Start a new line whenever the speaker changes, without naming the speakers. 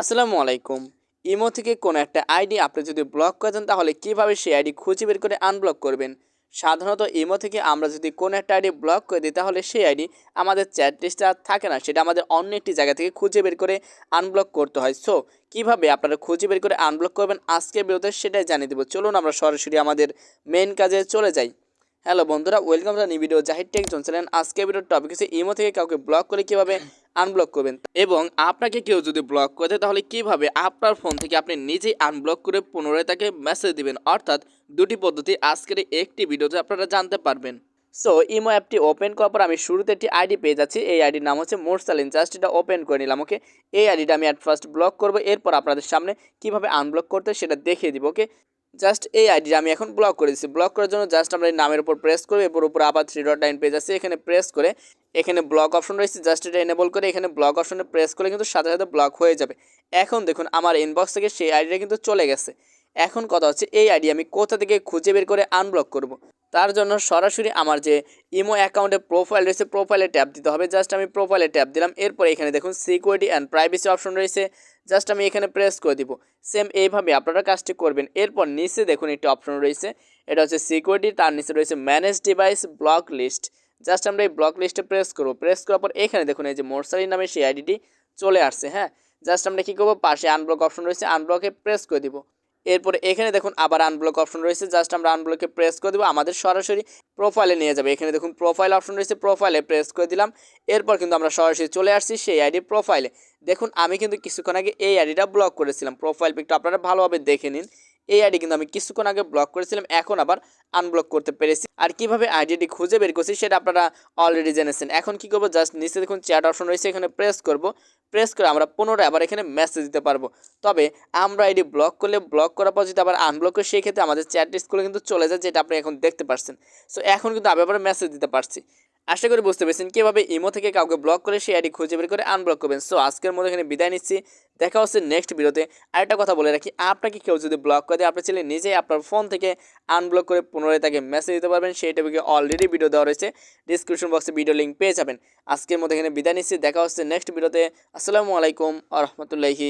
আসসালামু আলাইকুম। ইমো থেকে কোনো একটা আইডি আপনি যদি ব্লক করে দেন, তাহলে কীভাবে সেই আইডি খুঁজে বের করে আনব্লক করবেন? সাধারণত ইমো থেকে আমরা যদি কোনো একটা আইডি ব্লক করে দিই, তাহলে সেই আইডি আমাদের চ্যাট লিস্টে আর থাকে না। সেটা আমাদের অন্য একটি জায়গা থেকে খুঁজে বের করে আনব্লক করতে হয়। সো, কীভাবে আপনারা খুঁজে বের করে আনব্লক করবেন? আজকের বিরুদ্ধে সেটাই জানিয়ে দেবো। চলুন আমরা সরাসরি আমাদের মেন কাজে চলে যাই। হ্যালো বন্ধুরা welcome to new video Zahir tech channel আজকে ভিডিওর টপিক হচ্ছে ইমো থেকে কাউকে ব্লক করে কীভাবে আনব্লক করবেন। এবং আপনাকে কেউ যদি ব্লক করে দেয়, তাহলে কীভাবে আপনার ফোন থেকে আপনি নিজেই আনব্লক করে পুনরায় তাকে মেসেজ দিবেন? অর্থাৎ দুটি পদ্ধতি আজকের একটি ভিডিওতে আপনারা জানতে পারবেন। সো ইমো অ্যাপটি ওপেন করার পর আমি শুরুতে একটি আইডি পেয়ে যাচ্ছি। এই আইডির নাম হচ্ছে মোরসালিন। জাস্ট এটা ওপেন করে নিলাম ওকে এই আইডিটা আমি অ্যাট ফার্স্ট ব্লক করব। এরপর আপনাদের সামনে কীভাবে আনব্লক করতে সেটা দেখিয়ে দিব ওকে জাস্ট এই আইডিটা আমি এখন ব্লক করে দিচ্ছি ব্লক করার জন্য জাস্ট আমরা এই নামের উপর প্রেস করব, এরপর উপর আবার থ্রি ডট নাইন পেজ আছে। এখানে প্রেস করে, এখানে ব্লক অপশন রয়েছে। জাস্ট এটা এনেবল করে এখানে ব্লক অপশনে প্রেস করে কিন্তু সাথে সাথে ব্লক হয়ে যাবে। এখন দেখুন, আমার ইনবক্স থেকে সেই আইডিটা কিন্তু চলে গেছে। এখন কথা হচ্ছে এই আইডি আমি কোথা থেকে খুঁজে বের করে আনব্লক করব। তার জন্য সরাসরি আমার যে ইমো অ্যাকাউন্টে প্রোফাইল রয়েছে প্রোফাইলে ট্যাপ দিতে হবে। জাস্ট আমি প্রোফাইলে ট্যাপ দিলাম। এরপর এখানে দেখুন সিকিউরিটি অ্যান্ড প্রাইভেসি অপশন রয়েছে। জাস্ট আমি এখানে প্রেস করে দিব। সেম এইভাবে আপনারা কাজটি করবেন। এরপর নিচে দেখুন একটি অপশন রয়েছে। এটা হচ্ছে সিকিউরিটি তার নিচে রয়েছে manage device block list just আমরা এই ব্লক লিস্টে প্রেস করব। প্রেস করার পর এখানে দেখুন এই যে মোরসারি নামে সেই আইডিটি চলে আসছে হ্যাঁ? জাস্ট আমরা কী করব? পাশে আনব্লক অপশন রয়েছে। আনব্লকে প্রেস করে দিব। এরপরে এখানে দেখুন আবার আনব্লক অপশন রয়েছে। জাস্ট আমরা আনব্লকে প্রেস করে দেবো। আমাদের সরাসরি প্রোফাইলে নিয়ে যাবে। এখানে দেখুন প্রোফাইল অপশন রয়েছে। প্রোফাইলে প্রেস করে দিলাম। এরপর কিন্তু আমরা সরাসরি চলে আসছি সেই আইডি প্রোফাইলে দেখুন, আমি কিন্তু কিছুক্ষণ আগে এই আইডিটা ব্লক করেছিলাম। প্রোফাইল পিকটা আপনারা ভালোভাবে দেখে নিন। এই আইডি কিন্তু আমি কিছুক্ষণ আগে ব্লক করেছিলাম। এখন আবার আনব্লক করতে পেরেছি। আর কীভাবে আইডিটি খুঁজে বের করছি সেটা আপনারা অলরেডি জেনেছেন। এখন কি করব? জাস্ট নিচে দেখুন চ্যাট অপশন রয়েছে, এখানে প্রেস করব। প্রেস করে আমরা পুনরায় আবার এখানে মেসেজ দিতে পারব। তবে আমরা আইডি ব্লক করলে ব্লক করার পর যদি আবার আনব্লক করে, সেই ক্ষেত্রে আমাদের চ্যাট স্কুলে কিন্তু চলে যায়, যেটা আপনি এখন দেখতে পাচ্ছেন সো এখন কিন্তু আমি আবার মেসেজ দিতে পারছি। আশা করি বুঝতে পেরেছেন কীভাবে ইমো থেকে কাউকে ব্লক করে সেই আইডি খুঁজে বের করে আনব্লক করবেন। সো আজকের মধ্যে এখানে বিদায় নিচ্ছি। দেখা হচ্ছে নেক্সট ভিডিওতে আরেকটা কথা বলে রাখি, আপনাকে কেউ যদি ব্লক করে দেয় আপনি চাইলে নিজেই আপনার ফোন থেকে আনব্লক করে পুনরায় তাকে মেসেজ দিতে পারবেন। সেই টপিকে অলরেডি ভিডিও দেওয়া রয়েছে। ডিসক্রিপশন বক্সে ভিডিও লিঙ্ক পেয়ে যাবেন। আজকের মধ্যে এখানে বিদায় নিচ্ছি। দেখা হচ্ছে নেক্সট ভিডিওতে আসসালামু আলাইকুম আ রহমতুল্লাহি